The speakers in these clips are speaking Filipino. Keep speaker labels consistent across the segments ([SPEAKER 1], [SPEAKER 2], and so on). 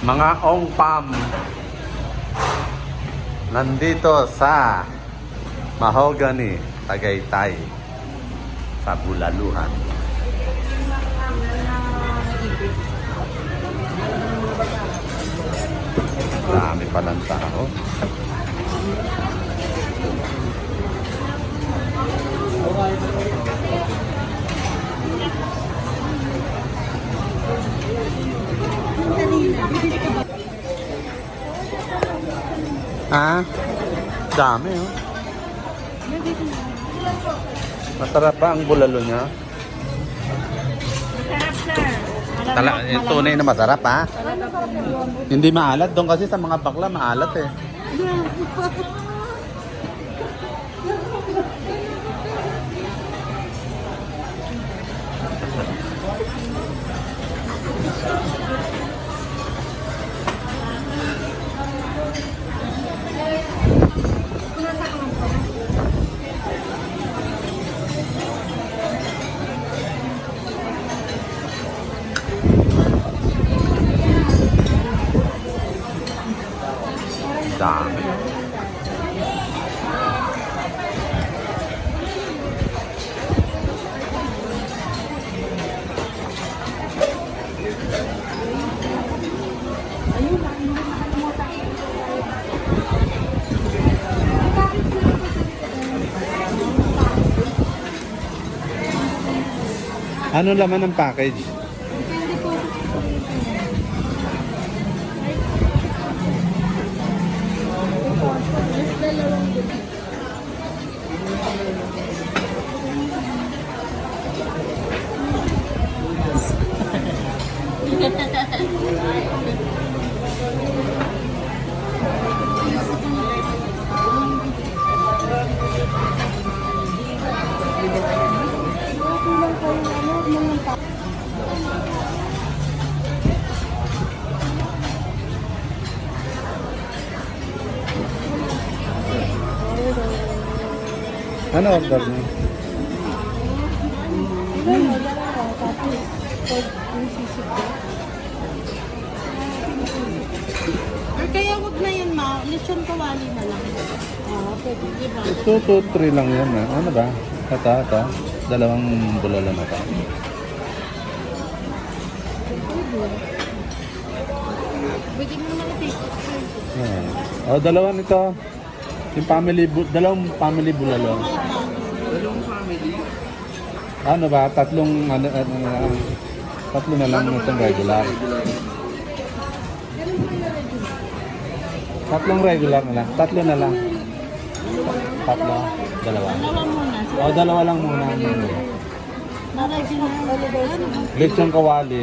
[SPEAKER 1] Mga ongpam. Nandito sa Mahogany, Tagaytay. Sa Bulaluhan. Dami palang tao. Ha? Dami oh. Masarap ba ang bulalo niya?
[SPEAKER 2] Sarap, sir.
[SPEAKER 1] Tala, yung tunay na masarap ha? Hindi maalat. Doon kasi sa mga bakla maalat eh. Ano laman ng package? Ano order niyo?
[SPEAKER 2] Or kaya wag na yun, ma. Lechon kawali na lang. Oo, pwede. Diba?
[SPEAKER 1] 2 to 3 lang yan. ah. Ano ba? Ito, ito. Dalawang bulalo na to.
[SPEAKER 2] Pwede mo it, sir.
[SPEAKER 1] Ayan. Oh, dalawa nito. Yung family, bu- dalawang family bulalo. Ano ba? Tatlong, ano, ano, ano, tatlo na lang itong regular. Tatlong regular na lang. Tatlo na lang. Tatlo. Dalawa.
[SPEAKER 2] Dalawa muna.
[SPEAKER 1] O, dalawa lang muna.
[SPEAKER 2] Din na.
[SPEAKER 1] Lechon kawali.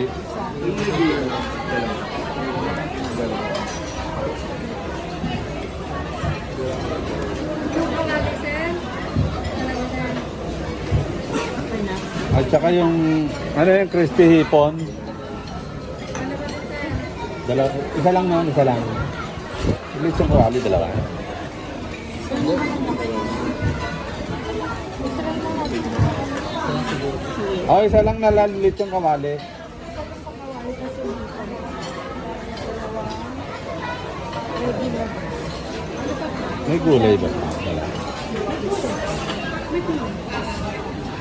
[SPEAKER 1] At saka yung, ano yung crispy hipon. Dalawa, isa lang naman, isa lang. Lechon kawali, dalawa. Oh, isa lang na lang lechon kawali. May gulay ba? Wala.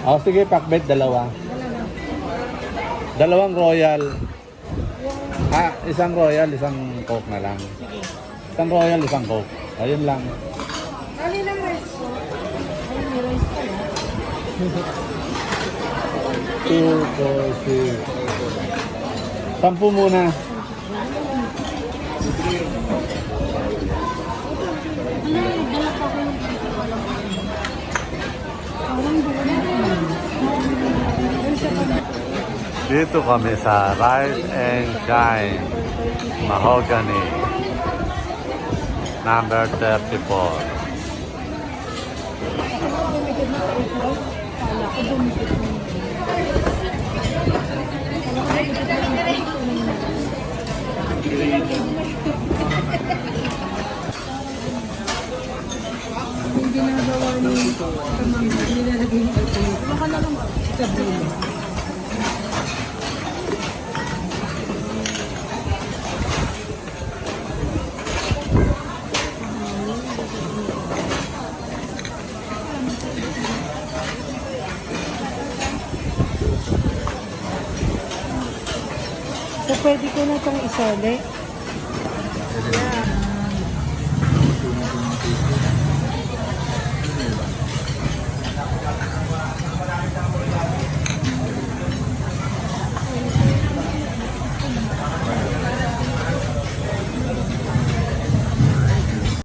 [SPEAKER 1] Oh, sige, pakbet dalawa. Dalawang royal. Ah, isang royal, isang coke na lang. Isang royal, isang coke. Ayun lang.
[SPEAKER 2] Ano lang rice po? Ay, may rice
[SPEAKER 1] four, six. Sampu muna.
[SPEAKER 2] Ano,
[SPEAKER 1] Dito kami sa Rise and Shine Mahogany number 34.
[SPEAKER 2] Yung ginagawa ni Kamangga, nilalagay yung alcohol. Baka na lang sa
[SPEAKER 3] So, pwede ko na itong isole.
[SPEAKER 1] Na.